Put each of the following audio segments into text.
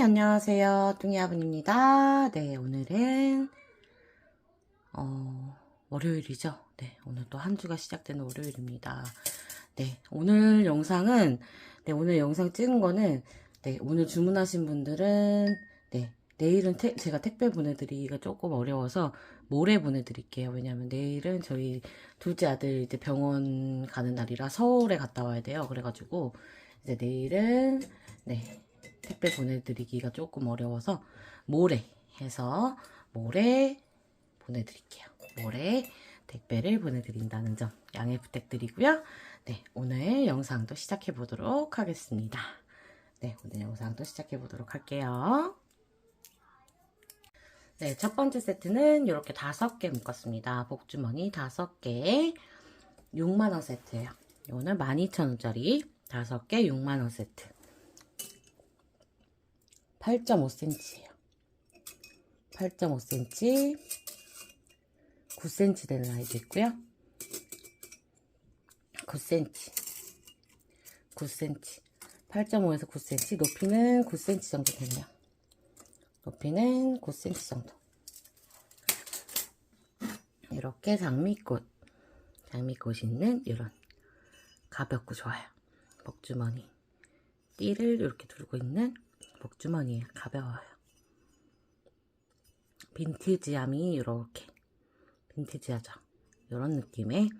네, 안녕하세요. 뚱이아분입니다. 네, 오늘은, 어, 월요일이죠. 네, 오늘 또 한 주가 시작되는 월요일입니다. 네, 오늘 영상은, 네, 오늘 영상 찍은 거는, 네, 오늘 주문하신 분들은, 네, 내일은 택- 제가 택배 보내드리기가 조금 어려워서 모레 보내드릴게요. 왜냐면 내일은 저희 둘째 아들 이제 병원 가는 날이라 서울에 갔다 와야 돼요. 그래가지고, 이제 내일은, 네, 택배 보내드리기가 조금 어려워서 모레 해서 모레 보내드릴게요. 모레 택배를 보내드린다는 점 양해 부탁드리고요. 네, 오늘 영상도 시작해 보도록 하겠습니다. 네, 오늘 영상도 시작해 보도록 할게요. 네, 첫 번째 세트는 이렇게 다섯 개 묶었습니다. 복주머니 다섯 개 6만원 세트예요. 이거는 12,000원짜리 다섯 개 6만원 세트. 8.5cm예요. 8.5cm, 9cm 되는 아이도 있고요. 9cm, 9cm, 8.5에서 9cm, 높이는 9cm 정도 되네요. 높이는 9cm 정도. 이렇게 장미꽃, 장미꽃이 있는 이런 가볍고 좋아요. 복주머니. 띠를 이렇게 들고 있는 복주머니에 가벼워요. 빈티지함이 이렇게 빈티지하죠. 이런 느낌의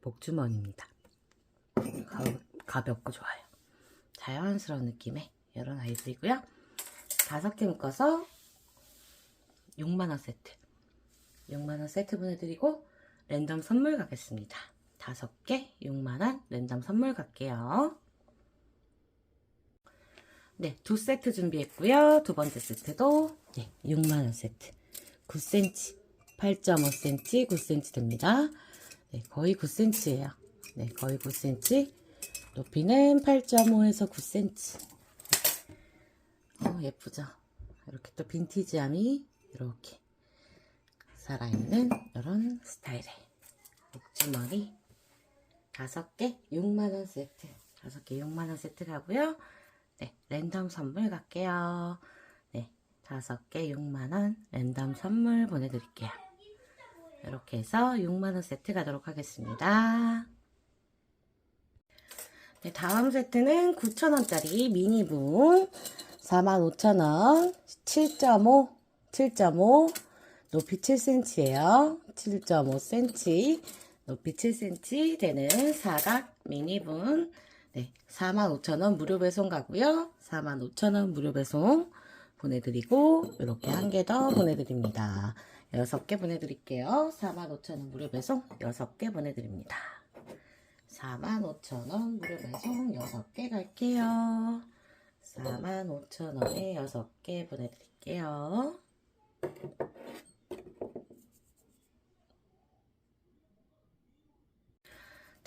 복주머니입니다. 가, 가볍고 좋아요. 자연스러운 느낌의 이런 아이들이고요. 다섯 개 묶어서 6만원 세트. 6만원 세트 보내드리고 랜덤 선물 가겠습니다. 다섯 개 6만원 랜덤 선물 갈게요. 네, 두 세트 준비했고요. 두 번째 세트도 네, 6만원 세트. 9cm, 8.5cm, 9cm 됩니다. 네, 거의 9cm예요. 네, 거의 9cm. 높이는 8.5에서 9cm. 어, 예쁘죠? 이렇게 또 빈티지함이 이렇게 살아있는 이런 스타일의 목주머니 다섯 개 6만원 세트. 다섯 개 6만원 세트 가고요. 네, 랜덤 선물 갈게요. 네, 다섯 개 6만원 랜덤 선물 보내드릴게요. 이렇게 해서 6만원 세트 가도록 하겠습니다. 네, 다음 세트는 9,000원짜리 미니붕 45,000원 7.5 7.5 높이 7cm예요. 7.5cm 높이 7cm 되는 사각 미니분 네, 45,000원 무료 배송 가고요. 45,000원 무료 배송 보내드리고 이렇게 한 개 더 보내드립니다. 6개 보내드릴게요. 45,000원 무료 배송 6개 보내드립니다. 45,000원 무료 배송 6개 갈게요. 45,000원에 6개 보내드릴게요.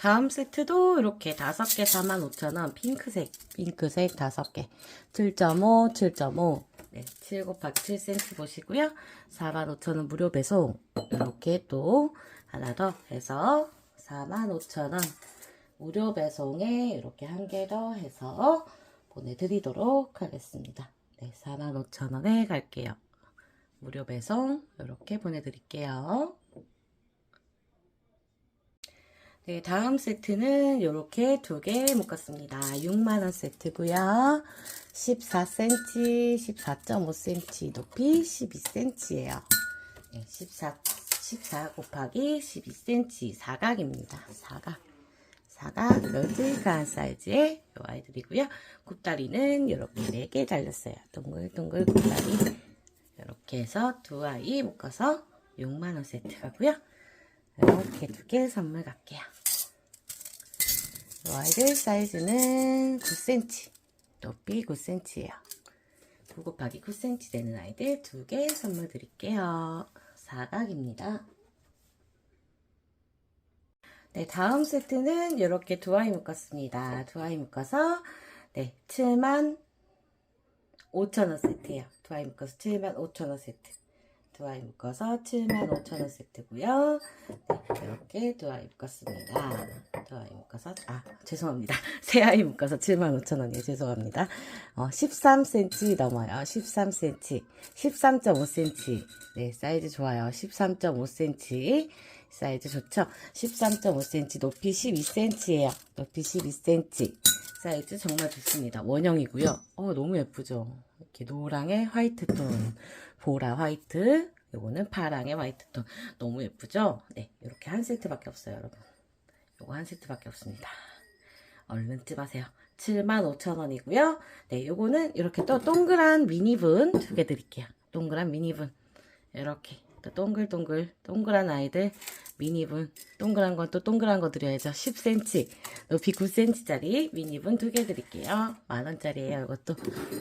다음 세트도 이렇게 5개 45,000원. 핑크색 핑크색 5개. 7.5 7.5 네, 7 곱하기 7cm 보시고요. 45,000원 무료 배송. 이렇게 또 하나 더 해서 45,000원 무료 배송에 이렇게 한 개 더 해서 보내드리도록 하겠습니다. 네, 45,000원에 갈게요. 무료 배송 이렇게 보내드릴게요 네, 다음 세트는 이렇게 두 개 묶었습니다. 6만원 세트고요 14cm, 14.5cm, 높이 12cm예요. 네, 14, 14 곱하기 12cm 사각입니다. 사각. 사각 널찍한 사이즈의 이 아이들이고요. 굽다리는 이렇게 4개 달렸어요. 동글동글 굽다리. 이렇게 해서 두 아이 묶어서 6만원 세트 가고요. 이렇게 두 개 선물 갈게요. 이 아이들 사이즈는 9cm, 높이 9cm예요. 9 곱하기 9cm 되는 아이들 두 개 선물 드릴게요. 사각입니다. 네, 다음 세트는 이렇게 두 아이 묶었습니다. 두 아이 묶어서 네, 7만 5천원 세트예요. 두 아이 묶어서 7만 5천원 세트. 두 아이 묶어서 75,000원 세트고요. 네, 이렇게 두 아이 묶었습니다. 두 아이 묶어서 아 죄송합니다. 세 아이 묶어서 75,000원이에요. 죄송합니다. 어, 13cm 넘어요. 13cm, 13.5cm. 네 사이즈 좋아요. 13.5cm 사이즈 좋죠? 13.5cm 높이 12cm예요. 높이 12cm 사이즈 정말 좋습니다. 원형이고요. 어 너무 예쁘죠? 이렇게 노랑의 화이트 톤, 보라 화이트, 요거는 파랑의 화이트 톤. 너무 예쁘죠? 네, 이렇게 한 세트밖에 없어요, 여러분. 요거 한 세트밖에 없습니다. 얼른 찜하세요. 75,000원이고요. 네, 요거는 이렇게 또 동그란 미니분 두 개 드릴게요. 동그란 미니분. 이렇게 또 동글동글 동그란 아이들 미니분 동그란 건 또 동그란 거 드려야죠. 10cm 높이 9cm짜리 미니분 두 개 드릴게요. 만원짜리예요 이것도.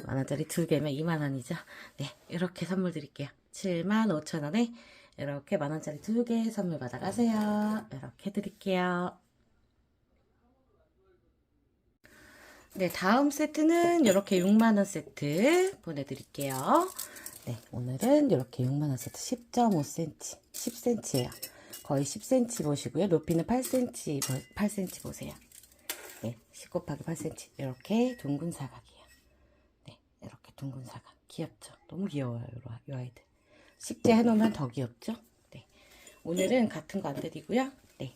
만원짜리 두 개면 2만원이죠. 네 이렇게 선물 드릴게요. 75,000원에 이렇게 만원짜리 두 개 선물 받아가세요. 이렇게 드릴게요. 네 다음 세트는 이렇게 6만원 세트 보내드릴게요. 네, 오늘은 이렇게 6만원 세트 10.5cm, 10cm예요. 거의 10cm 보시고요. 높이는 8cm, 8cm 보세요. 네, 10 곱하기 8cm. 이렇게 둥근 사각이에요. 네, 이렇게 둥근 사각. 귀엽죠? 너무 귀여워요, 요, 요 아이들. 식재 해놓으면 더 귀엽죠? 네. 오늘은 같은 거 안 드리고요. 네.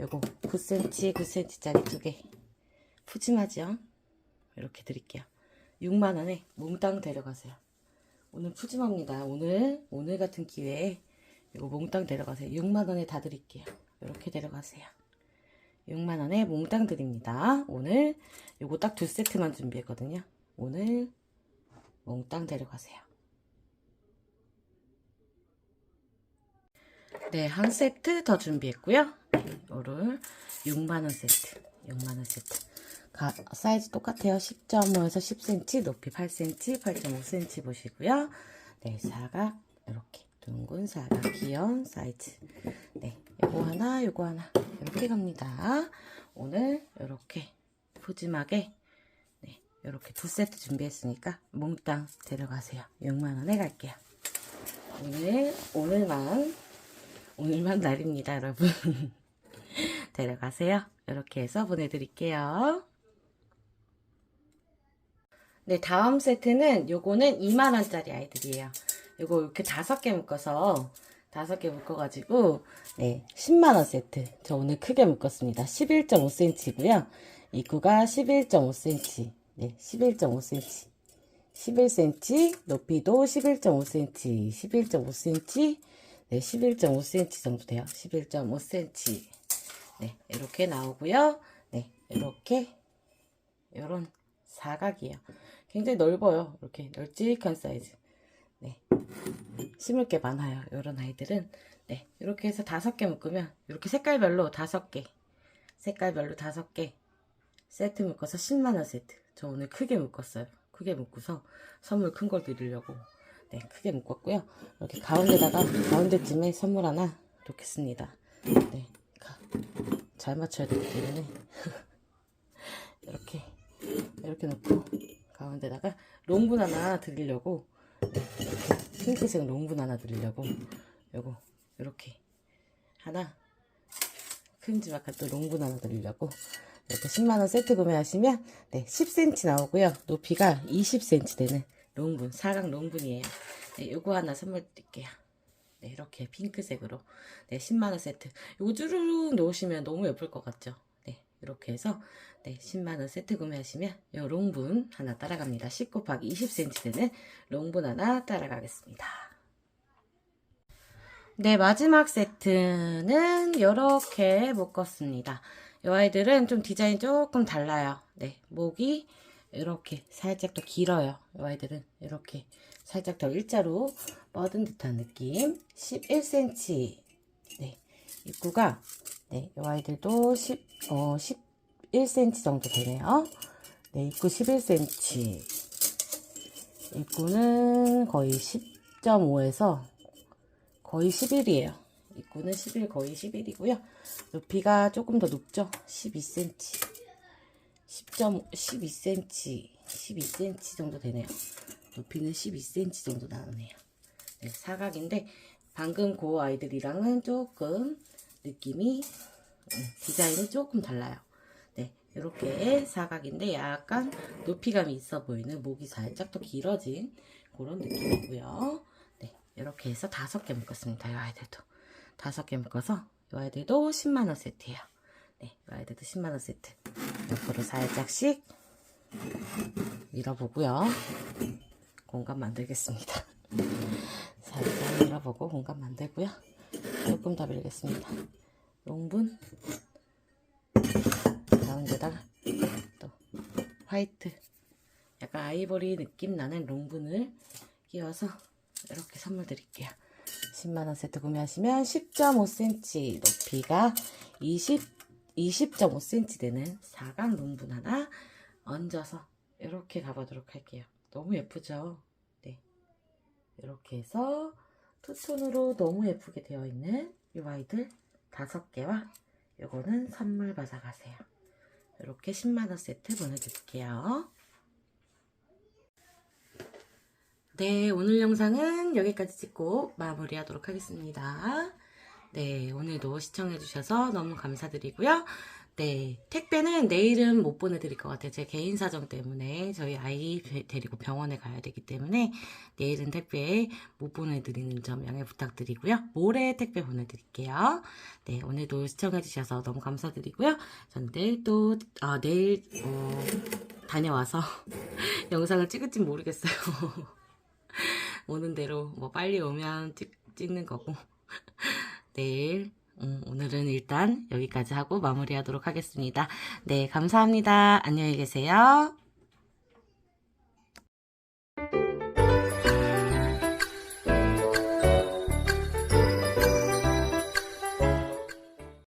요거 9cm, 9cm짜리 두 개. 푸짐하죠? 이렇게 드릴게요. 6만원에 몽땅 데려가세요. 오늘 푸짐합니다. 오늘 오늘 같은 기회에 이거 몽땅 데려가세요. 6만 원에 다 드릴게요. 이렇게 데려가세요. 6만 원에 몽땅 드립니다. 오늘 요거 딱 두 세트만 준비했거든요. 오늘 몽땅 데려가세요. 네, 한 세트 더 준비했고요. 이거를 6만 원 세트. 6만 원 세트. 가, 사이즈 똑같아요. 10.5에서 10cm, 높이 8cm, 8.5cm 보시고요. 네, 사각 이렇게 둥근 사각 귀여운 사이즈. 네, 요거 하나, 요거 하나 이렇게 갑니다. 오늘 이렇게 푸짐하게 네, 이렇게 두 세트 준비했으니까 몽땅 데려가세요. 6만 원에 갈게요. 오늘 오늘만 오늘만 날입니다, 여러분. 데려가세요. 이렇게 해서 보내드릴게요. 네, 다음 세트는 요거는 2만원짜리 아이들이에요. 요거 이렇게 다섯 개 묶어서 다섯 개 묶어가지고 네, 10만원 세트. 저 오늘 크게 묶었습니다. 11.5cm고요. 입구가 11.5cm. 네, 11.5cm. 11cm, 높이도 11.5cm, 11.5cm, 네, 11.5cm 정도 돼요. 11.5cm. 네, 이렇게 나오고요. 네, 이렇게 요런 사각이에요. 굉장히 넓어요. 이렇게 널찍한 사이즈. 네. 심을 게 많아요. 이런 아이들은. 네. 이렇게 해서 다섯 개 묶으면, 이렇게 색깔별로 다섯 개. 색깔별로 다섯 개. 세트 묶어서 10만원 세트. 저 오늘 크게 묶었어요. 크게 묶고서 선물 큰 걸 드리려고. 네. 크게 묶었고요. 이렇게 가운데다가, 가운데쯤에 선물 하나 놓겠습니다. 네. 가. 잘 맞춰야 되기 때문에. 이렇게. 이렇게 놓고 가운데다가 롱분 하나 드리려고 이렇게 핑크색 롱분 하나 드리려고. 요거 이렇게. 하나. 큼지막한 또 롱분 하나 드리려고. 이렇게 10만원 세트 구매하시면 네 10cm 나오고요. 높이가 20cm 되는 롱분 사각 롱분이에요. 네 요거 하나 선물 드릴게요. 네 이렇게 핑크색으로. 네 10만원 세트. 요거 쭈루룩 놓으시면 너무 예쁠 것 같죠? 네 이렇게 해서 네, 10만원 세트 구매하시면 요 롱분 하나 따라갑니다. 10 곱하기 20cm 되는 롱분 하나 따라가겠습니다. 네, 마지막 세트는 이렇게 묶었습니다. 이 아이들은 좀 디자인 조금 달라요. 네, 목이 이렇게 살짝 더 길어요. 이 아이들은 이렇게 살짝 더 일자로 뻗은 듯한 느낌. 11cm. 네, 입구가 네, 이 아이들도 10, 어, 10 1cm 정도 되네요. 네, 입구 11cm. 입구는 거의 10.5에서 거의 11이에요. 입구는 11, 거의 11이고요. 높이가 조금 더 높죠? 12cm. 10점, 12cm. 12cm 정도 되네요. 높이는 12cm 정도 나오네요. 네, 사각인데 방금 그 아이들이랑은 조금 느낌이 음, 디자인이 조금 달라요. 네, 이렇게 사각인데 약간 높이감이 있어 보이는 목이 살짝 더 길어진 그런 느낌이고요. 네, 이렇게 해서 다섯 개 묶었습니다. 이 아이들도 다섯 개 묶어서 이 아이들도 10만 원 세트예요. 네, 이 아이들도 10만 원 세트. 옆으로 살짝씩 밀어보고요. 공간 만들겠습니다. 살짝 밀어보고 공간 만들고요. 조금 더 밀겠습니다. 롱분 가운데다가 또 화이트 약간 아이보리 느낌 나는 롱분을 끼워서 이렇게 선물 드릴게요. 10만원 세트 구매하시면 10.5cm 높이가 20, 20.5cm 되는 사각 롱분 하나 얹어서 이렇게 가보도록 할게요. 너무 예쁘죠? 네. 이렇게 해서 투톤으로 너무 예쁘게 되어 있는 이 아이들 다섯 개와 요거는 선물 받아가세요. 이렇게 10만원 세트 보내드릴게요. 네, 오늘 영상은 여기까지 찍고 마무리하도록 하겠습니다. 네, 오늘도 시청해주셔서 너무 감사드리고요. 네, 택배는 내일은 못 보내드릴 것 같아요. 제 개인 사정 때문에 저희 아이 배- 데리고 병원에 가야 되기 때문에 내일은 택배 못 보내드리는 점 양해 부탁드리고요. 모레 택배 보내드릴게요. 네, 오늘도 시청해주셔서 너무 감사드리고요. 전 내일 또, 아, 내일, 어, 다녀와서 영상을 찍을지 모르겠어요. 오는 대로 뭐 빨리 오면 찍, 찍는 거고. 내일, 음, 오늘은 일단 여기까지 하고 마무리하도록 하겠습니다. 네, 감사합니다. 안녕히 계세요.